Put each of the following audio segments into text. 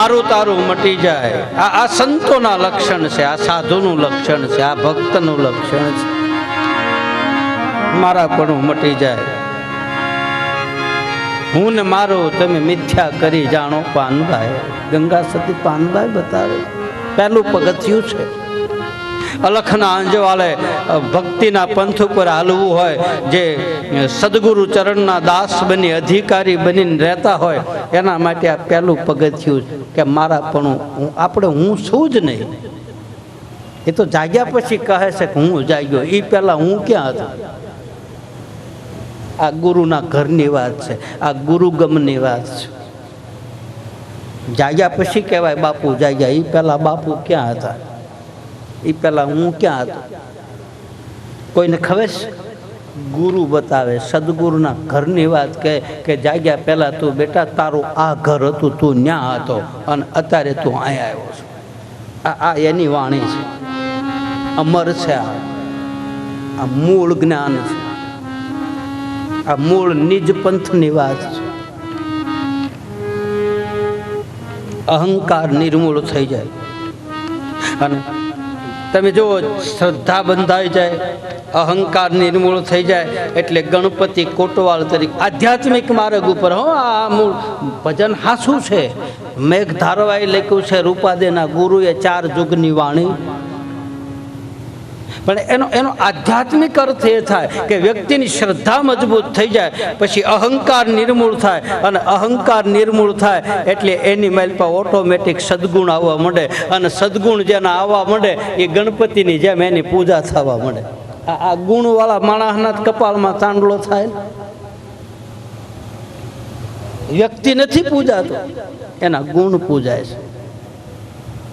મારું તારું મટી જાય. આ આ સંતોના લક્ષણ છે, આ સાધુનું લક્ષણ છે, આ ભક્તનું લક્ષણ છે. મારા પણ મટી જાય. હું ને મારો તમે મિથ્યા કરી જાણો, પાનભાઈ. ગંગા સતી પાનભાઈ બતાવે. પહેલું પગથિયું છે. અલખના અંજવાળે ભક્તિના પંથ ઉપર હાલવું હોય, જે સદગુરુ ચરણના દાસ બની, અધિકારી બનીને રહેતા હોય, એના માટે આ પહેલું પગથિયું કે મારા પણ આપણે હું છું જ નહીં. એ તો જાગ્યા પછી કહે છે કે હું જાગ્યો. એ પહેલાં હું ક્યાં હતો? આ ગુરુના ઘરની વાત છે, આ ગુરુગમની વાત છે. જાગ્યા પછી કહેવાય બાપુ જાગ્યા. એ પહેલાં બાપુ ક્યાં હતા? એ પહેલાં હું ક્યાં હતો? કોઈને ખબર ગુરુ બતાવે, સદગુરુના ઘરની વાત કહે કે, જાગ્યા પહેલાં તું બેટા, તારું આ ઘર હતું, તું ન્યા હતો અને અત્યારે તું અહીંયા આવ્યો છો. આ આ એની વાણી છે. અમર છે આ. આ મૂળ જ્ઞાન છે. આ મૂળ નિજ પંથની વાત છે. અહંકાર નિર્મૂળ થઈ જાય. અને તમે જુઓ, શ્રદ્ધા બંધાઈ જાય, અહંકાર નિર્મૂળ થઈ જાય, એટલે ગણપતિ કોટવાળ તરીકે આધ્યાત્મિક માર્ગ ઉપર, હો, આ મૂળ ભજન હાસું છે. મેઘ ધારવાએ લખ્યું છે, રૂપાદેના ગુરુએ ચાર જુગની વાણી પણ એનો એનો આધ્યાત્મિક અર્થ એ થાય કે વ્યક્તિની શ્રદ્ધા મજબૂત થઈ જાય, પછી અહંકાર નિર્મૂળ થાય, અને અહંકાર નિર્મૂળ થાય એટલે એની મેલ પર ઓટોમેટિક સદગુણ આવવા માંડે, અને સદગુણ જેના આવવા માંડે, એ ગણપતિની જેમ એની પૂજા થવા માંડે. આ ગુણવાળા માણસના કપાળમાં ચાંદલો થાય વ્યક્તિ નથી પૂજાતો, એના ગુણ પૂજાય છે.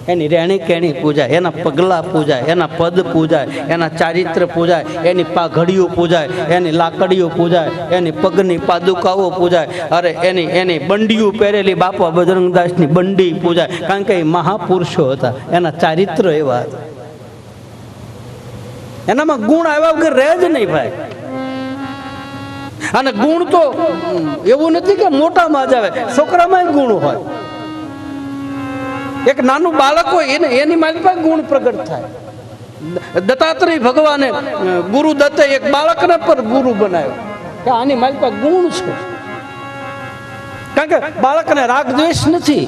એની રહેણી કેણી પૂજાય એના પગલાં પૂજાય, એના પદ પૂજાય, એના ચારિત્ર પૂજાય, એની પાઘડીઓ પૂજાય, એની લાકડીઓ પૂજાય, એની પગની પાદુકાઓ પૂજાય, અરે એની એની બંડીઓ પહેરેલી બાપા બજરંગદાસની બંડી પૂજાય. કારણ કે એ મહાપુરુષો હતા, એના ચારિત્ર એવા હતા. એનામાં ગુણ આવ્યા વગર રહે જ નહીં ભાઈ. અને ગુણ તો એવું નથી કે મોટામાં જ આવે છોકરામાં ગુણ હોય. એક નાનું બાળક હોય એને એની મારી પાસે ગુણ પ્રગટ થાય. દત્તાત્રેય ભગવાને ગુરુ દત્તે એક બાળકને પર ગુરુ બનાવ્યો. કે આની મારી પાસે ગુણ છે. કારણ કે બાળકને રાગ દ્વેષ નથી.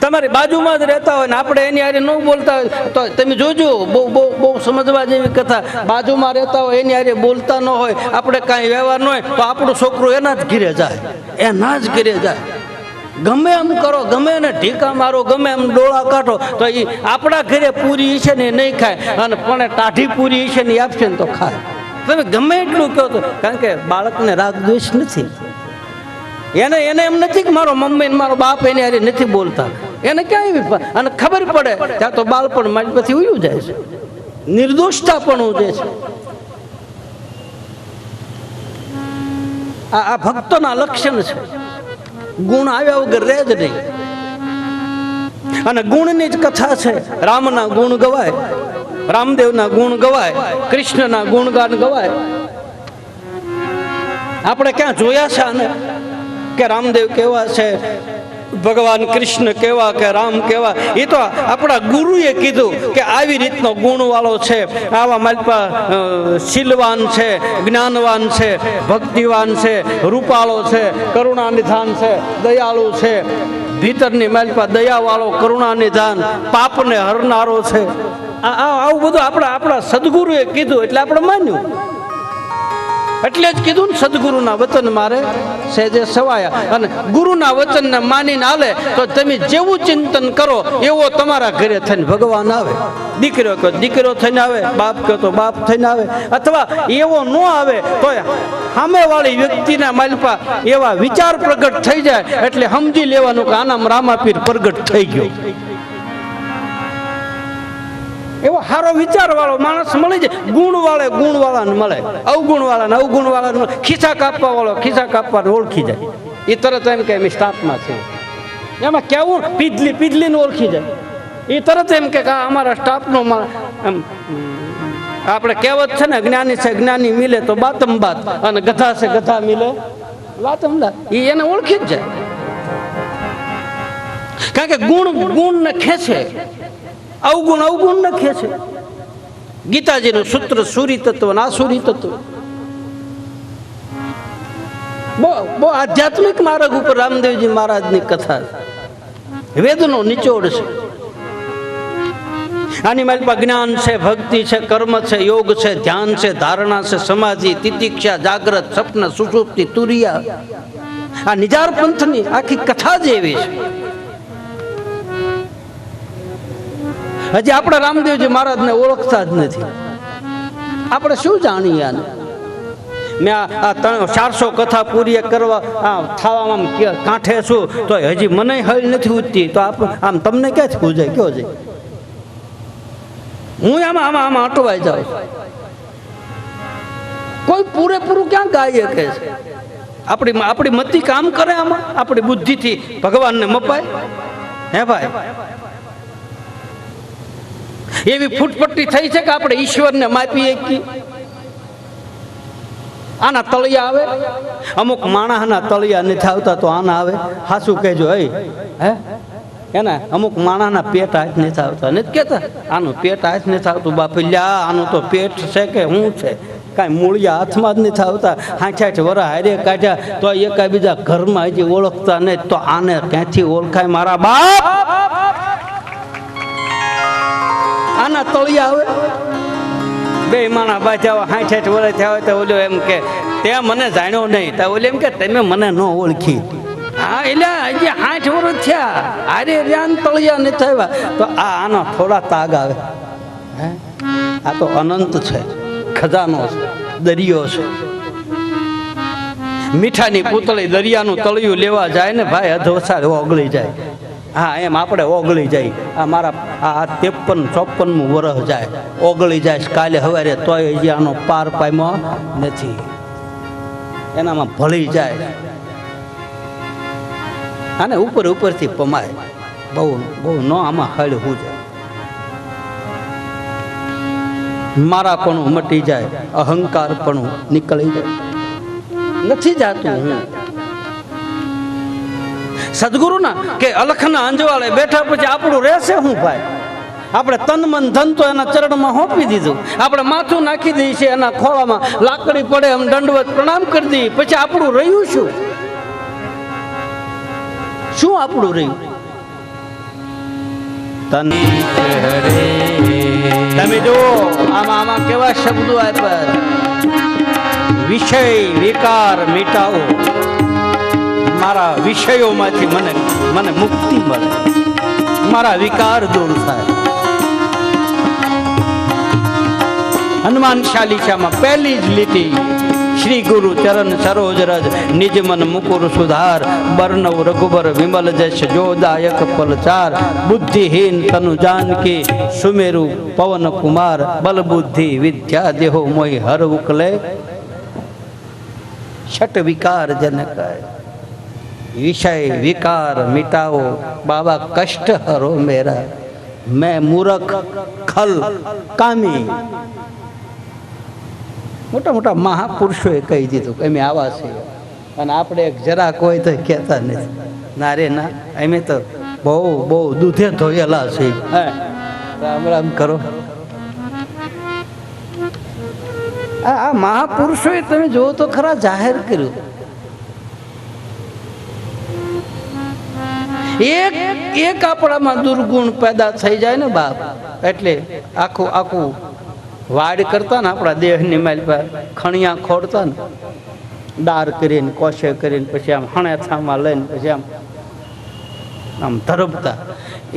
તમારી બાજુમાં જ રહેતા હોય ને આપણે એની હારે ન બોલતા હોય, તો તમે જોજો, બહુ બહુ બહુ સમજવા જેવી કથા. બાજુમાં રહેતા હોય, એની હારે બોલતા ન હોય, આપણે કાંઈ વ્યવહાર ન હોય, તો આપણું છોકરું એના જ ઘીરે જાય. એના જ ઘીરે જાય. ગમે એમ કરો, ગમે એને ઢીકા મારો, ગમે એમ ડોળા કાઢો, તો એ આપણા ઘરે પૂરી છે ને નહીં ખાય. અને પણ ટાઢી પૂરી છે ને આપશે ને તો ખાય. તમે ગમે એટલું કહો તો, કારણ કે બાળકને રાગ દ્વેષ નથી. એને એને એમ નથી કે મારો મમ્મી ને મારો બાપ એને હારે નથી બોલતા. એને ક્યાં એવી અને ખબર પડે, ત્યાં તો બાળપણ મારી પછી ઉયું જાય છે. નિર્દોષતા પણ ઉજે છે. આ ભક્તોના લક્ષણ છે. ગુણ આવ્યા વગર રહે જ નહીં. અને ગુણની જ કથા છે, રામના ગુણ ગવાય, રામદેવના ગુણ ગવાય, કૃષ્ણના ગુણગાન ગવાય. આપણે ક્યાં જોયા છે આને? કે રામદેવ કેવા છે? ભગવાન કૃષ્ણ કેવા કે રામ કેવા એ તો આપણા ગુરુએ કીધું કે આવી રીતનો ગુણવાળો છે, આવા માલપા શીલવાન છે, જ્ઞાનવાન છે, ભક્તિવાન છે, રૂપાળો છે કરુણા નિધાન છે, દયાળુ છે. ભીતરની માલપા દયાવાળો કરુણા નિધાન પાપને હરનારો છે. આ- આવું બધું આપણા આપણા સદગુરુએ કીધું, એટલે આપણે માન્યું. એટલે જ કીધું ને, સદગુરુના વચન મારે સહેજે સવાયા. અને ગુરુના વચનને માનીને હાલે, તો તમે જેવું ચિંતન કરો, એવો તમારા ઘરે થઈને ભગવાન આવે. દીકરો કહો, દીકરો થઈને આવે, બાપ કહો તો બાપ થઈને આવે. અથવા એવો ન આવે તો સામેવાળી વ્યક્તિના માલપા એવા વિચાર પ્રગટ થઈ જાય, એટલે સમજી લેવાનું કે આનામ રામાપીર પ્રગટ થઈ ગયો. એવો સારો વિચાર વાળો માણસ મળી જાય. ગુણ વાળે ગુણ વાળાને મળે. અવગુણ વાળાને અવગુણ વાળાને મળે. ખિસ્સા કાપવા વાળો ખિસ્સા કાપવાને ઓળખી જાય. એ તરત એમ કે સ્ટાફમાં છે એમાં કેવું? પીધલી પીધલીને ઓળખી જાય. એ તરત એમ કે, આ અમારા સ્ટાફનો એમ આપણે કહેવત છે ને, જ્ઞાની છે, જ્ઞાની મિલે તો બાતમ બાત, અને ગધા છે ગધા મિલે વાતમ એ એને ઓળખી જ જાય. કારણ કે ગુણ, ગુણને ખેંચે. અવગુણ અવગુણ લખે છે. ગીતાજીનું સૂત્ર સૂરી તત્વ ના સૂરી તત્વ. બહુ બહુ આધ્યાત્મિક માર્ગ ઉપર રામદેવજી મહારાજની કથા વેદનો નિચોડ છે. આની મારી જ્ઞાન છે, ભક્તિ છે, કર્મ છે, યોગ છે, ધ્યાન છે, ધારણા છે, સમાધિ, તિતિક્ષા, જાગ્રત, સ્વપ્ન, સુષુપ્તિ, તુરિયા. આ નિજાર પંથની આખી કથા જ એવી છે. હજી આપણે રામદેવજી મહારાજને ઓળખતા જ નથી. આપણે શું જાણીએ આને? મેં આ ત્રણ ચારસો કથા પૂરી કરવા આ થવામાં કાંઠે છું, તો હજી મને હળ નથી ઉઠતી, તો આપ આમ તમને ક્યાંથી પૂજાય? કયો છે હું આમાં આમાં આમાં અટવાઈ જાઉં કોઈ પૂરેપૂરું ક્યાં ગાય કે છે? આપણી આપણી મતિ કામ કરે આમાં? આપણી બુદ્ધિથી ભગવાનને મપાય? હે ભાઈ? એવી ફૂટપટ્ટી થઈ છે કે આપણે ઈશ્વરને માપી શકીએ આના તળિયા આવે? અમુક માણસના તળિયા નથી આવતા તો આના આવે? હાસું કહેજો હે હે? એના અમુક માણસના પેટ હાથ નથી આવતા. નથી કહેતા? આનું પેટ હાથ નથી આવતું, બાપી લ્યા આનું તો પેટ છે કે શું છે? કાંઈ મૂળિયા હાથમાં જ નથી આવતા. હાઠ હાઠ વરા હારે કાઢ્યા, તો એકાબીજા ઘરમાં હજી ઓળખતા નહીં તો આને ક્યાંથી ઓળખાય મારા બાપ? તળિયા આવે. બે માણા બાજાવા હાઠ હાઠ વર્ષ થયા હોય તો ઓલો એમ કે, તે મને જાણ્યો નહીં. તો ઓલો એમ કે, તમે મને ન ઓળખી. હા, એટલે હજી આઠ વર્ષ થયા. આરે રહ્યા તળિયા નથી થયા તો આ આનો થોડા તાગ આવે. આ તો અનંત છે. ખજાનો છે, દરિયો છે. મીઠાની પૂતળી દરિયાનું તળિયું લેવા જાય ને, ભાઈ, અધવસાર ઓગળી જાય. હા, એમ આપણે ઓગળી જાય આ મારા, આ ત્રેપન, ચોપનમું વરસ જાય. ઓગળી જાય કાલે સવારે તોય હજી આનો પાર પામ્યો નથી. એનામાં ભળી જાય. આને ઉપર, ઉપરથી પમાય. બહુ બહુ ન આમાં હળ હું જાય. મારાપણું મટી જાય, અહંકારપણું નીકળી જાય. નથી જાતું હું. સદગુરુના કે અલખના અંજવાળે બેઠા પછી આપણું રહેશે હું ભાઈ? આપણે તન મન ધન તો એના ચરણમાં હોપી દીધું. આપણે માથું નાખી દઈએ છીએ એના ખોળામાં. લાકડી પડે એમ દંડવત પ્રણામ કરી દઈએ પછી આપણું રહ્યું શું? શું આપણું રહ્યું? તમે જો આમાં આમાં કેવા શબ્દો આપ્યા. વિષય, વિકાર મિટાવો મારા વિષયોમાંથી મને મને મુક્તિ મળે. મારા વિકાર દૂર થાય. હનુમાન ચાલીસામાં પહેલી જ લીટી, શ્રી ગુરુ ચરણ સરોજ રજ, નિજ મન મુકુર સુધાર બર્ણવ રઘુબર વિમલ જશ જોદાયક પલચાર, બુદ્ધિહીન તનુ જાનકી, સુમેરુ પવન કુમાર બલ બુદ્ધિ વિદ્યા દેહો મોય હર ઉકલે. છઠ વિકાર જનક. વિષય વિકાર મિટાવો. બાબા કષ્ટ હરો મેરા. મેં મૂરખ ખલ કામી. મોટા મોટા મહાપુરુષોએ કહી દીધું કે અમે આવા છીએ. અને આપણે જરાક હોય તો કહેતા નથી. ના રે ના, અમે તો બહુ બહુ દૂધે ધોયેલા છે હે, રામ રામ કરો. આ મહાપુરુષોએ તમે જુઓ તો ખરા જાહેર કર્યું. એક એક આપણામાં દુર્ગુણ પેદા થઈ જાય ને બાપ, એટલે આખું આખું વાડ કરતા ને આપણા દેહની માલ પર ખણિયા ખોડતા ને, દાર કરીને, કોશે કરીને, પછી આમ હણેથામાં લઈને, પછી આમ આમ ધરબતા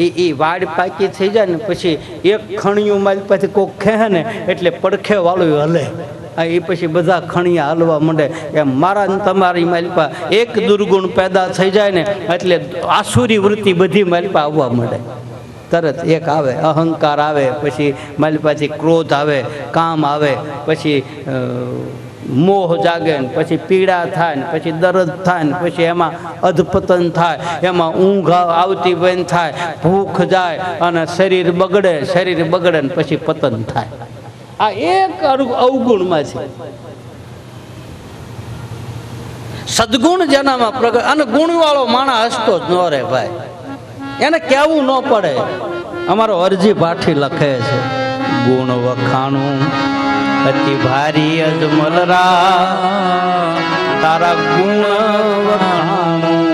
એ એ વાડ પાકી થઈ જાય ને પછી એક ખણિયું માલ પછી કોક ખેહે ને, એટલે પડખે વાળું હલે. એ પછી બધા ખણિયા હલવા માંડે. એમ મારા તમારી માલિપા એક દુર્ગુણ પેદા થઈ જાય ને એટલે આસુરી વૃત્તિ બધી માલિપા આવવા માંડે. તરત એક આવે, અહંકાર આવે, પછી માલિપાથી ક્રોધ આવે, કામ આવે, પછી મોહ જાગે ને પછી પીડા થાય ને પછી દર્દ થાય ને પછી એમાં અધપતન થાય, એમાં ઊંઘ આવતી બંધ થાય, ભૂખ જાય અને શરીર બગડે શરીર બગડે ને પછી પતન થાય. આ એક અવગુણમાં છે. સદગુણ જેનામાં પ્રગટ અને ગુણવાળો માણસ હસતો જ ન રહે ભાઈ. એને કહેવું ન પડે. અમારો અરજી પાઠી લખે છે. ગુણ વખાણું, અતિ ભારી અજમલરા તારા ગુણ વખાણું,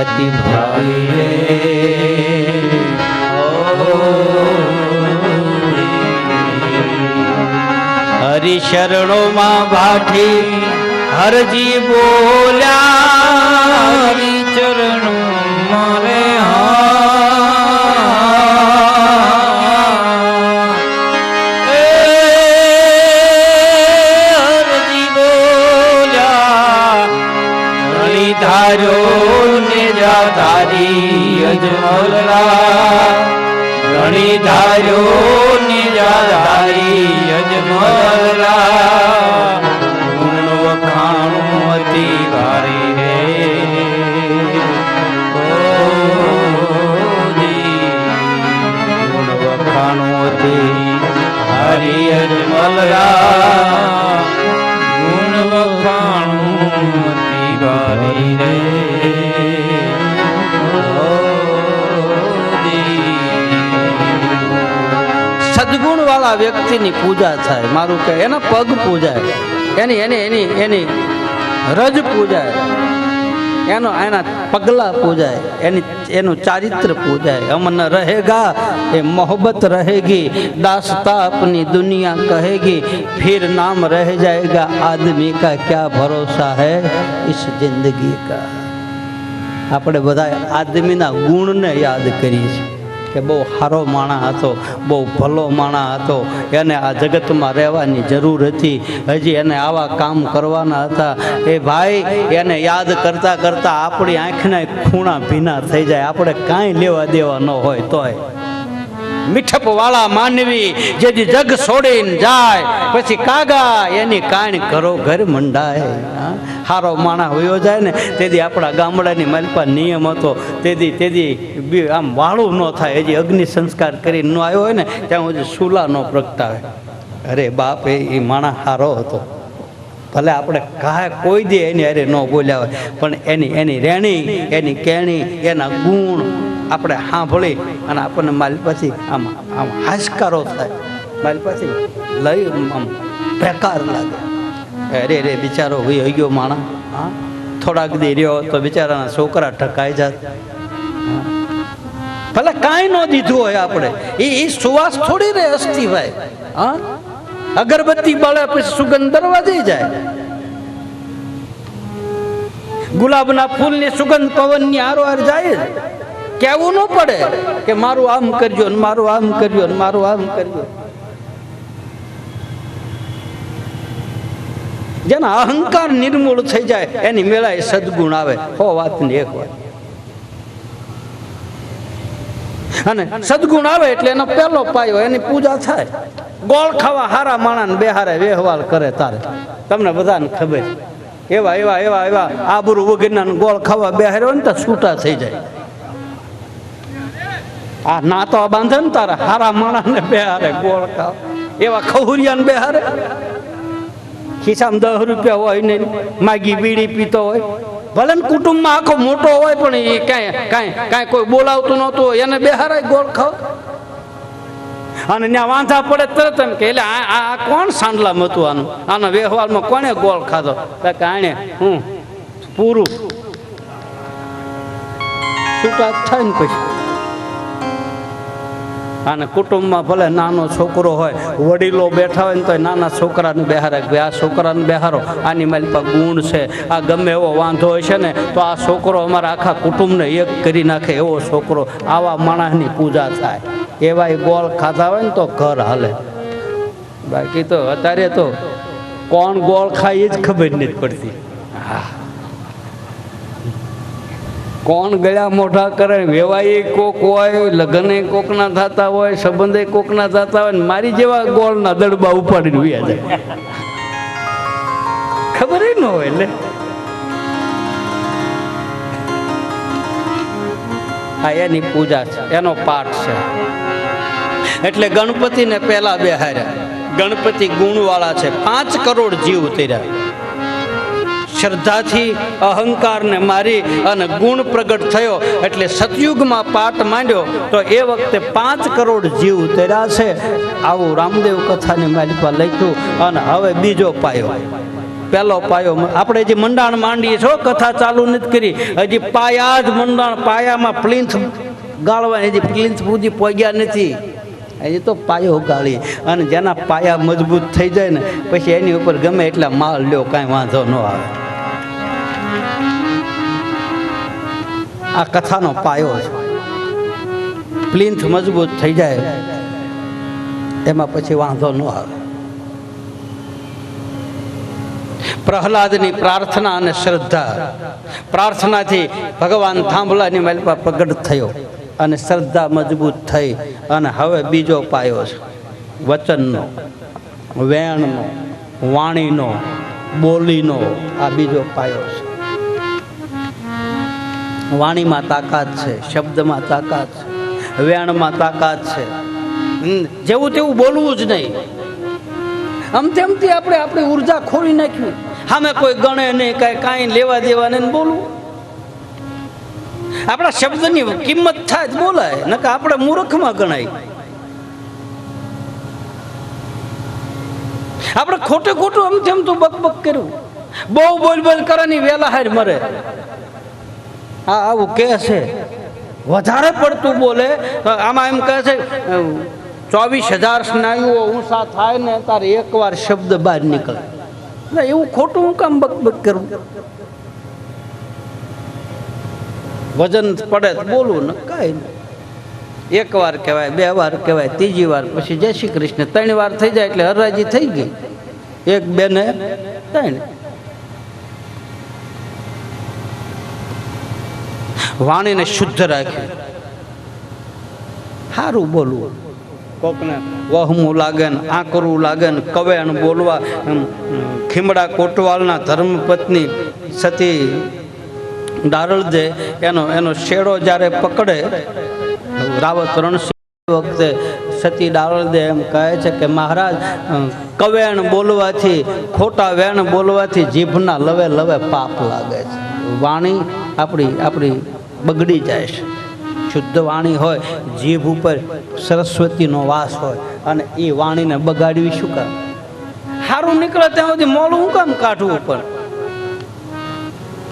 અતિ ભારી. હરિશરણોમાં ભાઠી હરજી બોલ્યા ભારી અજમલરા ગુણ વખાણું અતિ ભારી રે સદગુણ વાળા વ્યક્તિની પૂજા થાય. મારું કે એના પગ પૂજાય. એની એની એની એની રજ પૂજાય. એનો, એના પગલા પૂજાય એની એનું ચારિત્ર પૂજાય અમન રહેગા એ મોહબ્બત રહેગી દાસતા अपनी दुनिया कहेगी फिर नाम रह जाएगा आदमी का क्या भरोसा है इस जिंदगी का આપણે બધા આદમીના ગુણને યાદ કરીએ છીએ કે બહુ સારો માણા હતો, બહુ ભલો માણા હતો. એને આ જગતમાં રહેવાની જરૂર હતી. હજી એને આવા કામ કરવાના હતા. એ ભાઈ, એને યાદ કરતાં કરતાં આપણી આંખના ખૂણા ભીના થઈ જાય. આપણે કાંઈ લેવા દેવા ન હોય તોય. મીઠપ વાળા માનવી જેથી જગ છોડીને જાય. પછી કાગા, એની કાણ કરો ઘર મંડાય? હારો માણા હોયો જાય ને, તેથી આપણા ગામડાની માલપા નિયમ હતો. તેથી તેથી આમ વાળું ન થાય. હજી અગ્નિ સંસ્કાર કરીને ન આવ્યો હોય ને, ત્યાં હજી સુલા ન પ્રગટાવે. અરે બાપ, એ માણા હારો હતો. ભલે આપણે કાંઈ કોઈ દે એની અરે ન બોલ્યા હોય, પણ એની એની રેણી, એની કેણી, એના ગુણ આપણે સાંભળી અને આપણને માલપાથી આમ આમ હાશકારો થાય. માલપાથી લઈ આમ પ્રકાર લાગે. અરે રે બિચારો હોય ગયો માણા હા? થોડાક દી રહ્યો તો બિચારાના છોકરા ઠકાઈ જાત. ભલે કાંઈ ન દીધું હોય આપણે. એ એ સુવાસ થોડી રે અસ્થિ ભાઈ હા? અગરબત્તી બળે પછી સુગંધ દરવાજે જાય. ગુલાબના ફૂલની સુગંધ પવનની હારોહાર જાય જ. કહેવું ન પડે કે મારું આમ કરજો ને મારું આમ કરજો ને મારું આમ કરજો. જેના અહંકાર નિર્મૂળ થઈ જાય, એની મેળાએ સદગુણ આવે, હો વાતની એક વાત. અને સદગુણ આવે એટલે એનો પહેલો પાયો એની પૂજા થાય. ગોળ ખાવા હારા માણાને બેહારે વ્યવહાર કરે તારે. તમને બધાને ખબર. એવા એવા એવા એવા આબરૂ વગરના ગોળ ખાવા બેહાર્યો ને તો છૂટા થઈ જાય. આ ના તો બાંધે ને તારે હારા માણાને બેહારે ગોળ ખાવ. એવા ખહુરિયાને બેહારે. ખિસ્સામાં દસ રૂપિયા હોય ને માગી બીડી પીતો હોય. ભલે ને કુટુંબમાં આખો મોટો હોય પણ એ કાંઈ કાંઈ કાંઈ કોઈ બોલાવતું નહોતું હોય, એને બેહારાય ગોળ ખાવ. અને ત્યાં વાંધા પડે તરત એમ કે, એટલે આ કોણ સાંડલામાં હતું આનું આના વ્યવહારમાં કોણે ગોળ ખાધો? કાણે હું, પૂરું. છૂટા થાય ને પછી. અને કુટુંબમાં ભલે નાનો છોકરો હોય, વડીલો બેઠા હોય ને તો નાના છોકરાને બેહારે કે આ છોકરાને બેહારો, આની મારી પાસે ગુણ છે. આ ગમે એવો વાંધો હોય છે ને, તો આ છોકરો અમારા આખા કુટુંબને એક કરી નાખે એવો છોકરો. આવા માણસની પૂજા થાય. એવા ગોળ ખાધા હોય ને તો ઘર હાલે. બાકી તો અત્યારે તો કોણ ગોળ ખાય એ જ ખબર નથી પડતી. હા. કોણ ગળા મોઢા કરે? વેવાય કોક હોય, લગ્ન કોકના થતા હોય, સંબંધે કોકના થતા હોય મારી જેવા ગોળના દડબા ઉપાડીને વ્યા જાય. ખબર ન હોય એટલે. આ એની પૂજા છે, એનો પાઠ છે. એટલે ગણપતિને પહેલા બેહાર્યા. ગણપતિ ગુણવાળા છે, પાંચ કરોડ જીવ ઉતર્યા શ્રદ્ધાથી અહંકારને મારી અને ગુણ પ્રગટ થયો. એટલે સતયુગમાં પાઠ માંડ્યો તો એ વખતે પાંચ કરોડ જીવ ઉતર્યા છે. આવું રામદેવ કથાની માલિકા લખ્યું અને હવે બીજો પાયો. પહેલો પાયો આપણે જે મંડાણ માંડીએ છો કથા ચાલુ નથી કરી. હજી પાયા જ મંડાણ પાયામાં પ્લિન્થ ગાળવા હજી પ્લિન્થ પૂજી પહોંચ્યા નથી. હજી તો પાયો ગાળી અને જેના પાયા મજબૂત થઈ જાય ને, પછી એની ઉપર ગમે એટલા માલ લ્યો, કાંઈ વાંધો ન આવે. આ કથાનો પાયો છે. પ્લિન્થ મજબૂત થઈ જાય, એમાં પછી વાંધો ન આવે. પ્રહલાદની પ્રાર્થના અને શ્રદ્ધા. પ્રાર્થનાથી ભગવાન થાંભલાની મારી પર પ્રગટ થયો અને શ્રદ્ધા મજબૂત થઈ અને હવે બીજો પાયો છે. વચનનો, વેણનો, વાણીનો, બોલીનો આ બીજો પાયો છે. વાણીમાં તાકાત છે, શબ્દમાં તાકાત છે, વેણમાં તાકાત છે. જેવું તેવું બોલવું જ નહીં. આમ તેમથી આપણે આપણી ઊર્જા ખોરી નાખ્યું. સામે કોઈ ગણે નહીં, કાંઈ કાંઈ લેવા દેવા નહીં બોલવું. આપણા શબ્દની કિંમત થાય જ બોલાય કે આપણે મૂર્ખમાં ગણાય. આપણે ખોટે ખોટું આમ તેમ તો બક બક કર્યું. બહુ બોલ બોલ કરવાની વેલા હાર મરે. આ આવું કે છે. વધારે પડતું બોલે આમાં એમ કહે છે ચોવીસ હજાર સ્નાયુઓ ઊંચા થાય ને તારે એકવાર શબ્દ બહાર નીકળે. એટલે એવું ખોટું હું કામ બક બક કરું? વજન પડે બોલવું ને કાંઈ એક વાર કહેવાય, બે વાર કહેવાય, ત્રીજી વાર પછી જય શ્રી કૃષ્ણ. ત્રણ વાર થઈ જાય એટલે હરાજી થઈ ગઈ. એક બે ને ત્રણ. વાણીને શુદ્ધ રાખી. સારું બોલવું. કોકને વહમું લાગે ને આકરું લાગે ને કવેણ બોલવા ખીમડા કોટવાલના ધર્મપત્ની સતી ડારળદે એનો એનો શેડો જ્યારે પકડે, રાવત રણસિંહ વખતે સતી ડારળદે એમ કહે છે કે, મહારાજ કવેણ બોલવાથી, ખોટા વેણ બોલવાથી જીભના લવે લવે પાપ લાગે છે. વાણી આપણી આપણી બગડી જાય છે. શુદ્ધ વાણી હોય, જીભ ઉપર સરસ્વતીનો વાસ હોય, અને એ વાણીને બગાડવી શું કામ સારું નીકળે ત્યાં સુધી મોડું હું કામ કાઢવું પણ